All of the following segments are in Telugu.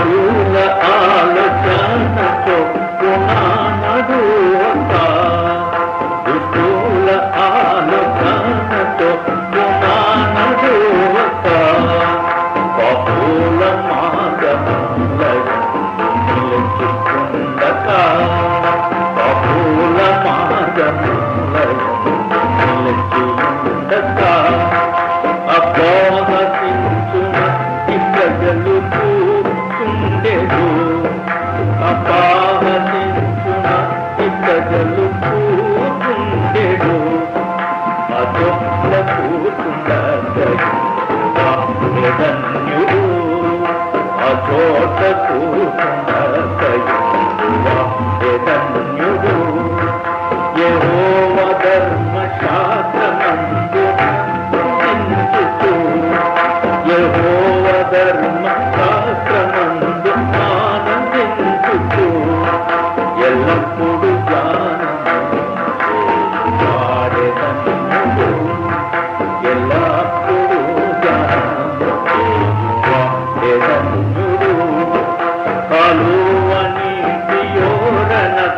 కరుణ ఆలోచనతో పునానడు ఋతుల ఆలోచనతో పునానడు బహుళ మార్గంలో నిలిచికుండక బహుళ మార్గంలో ధన్యుడు యహో మదర్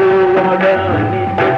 ಓಡಾನಿದೆ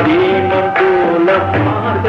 ప్రేమ పూల మార్గ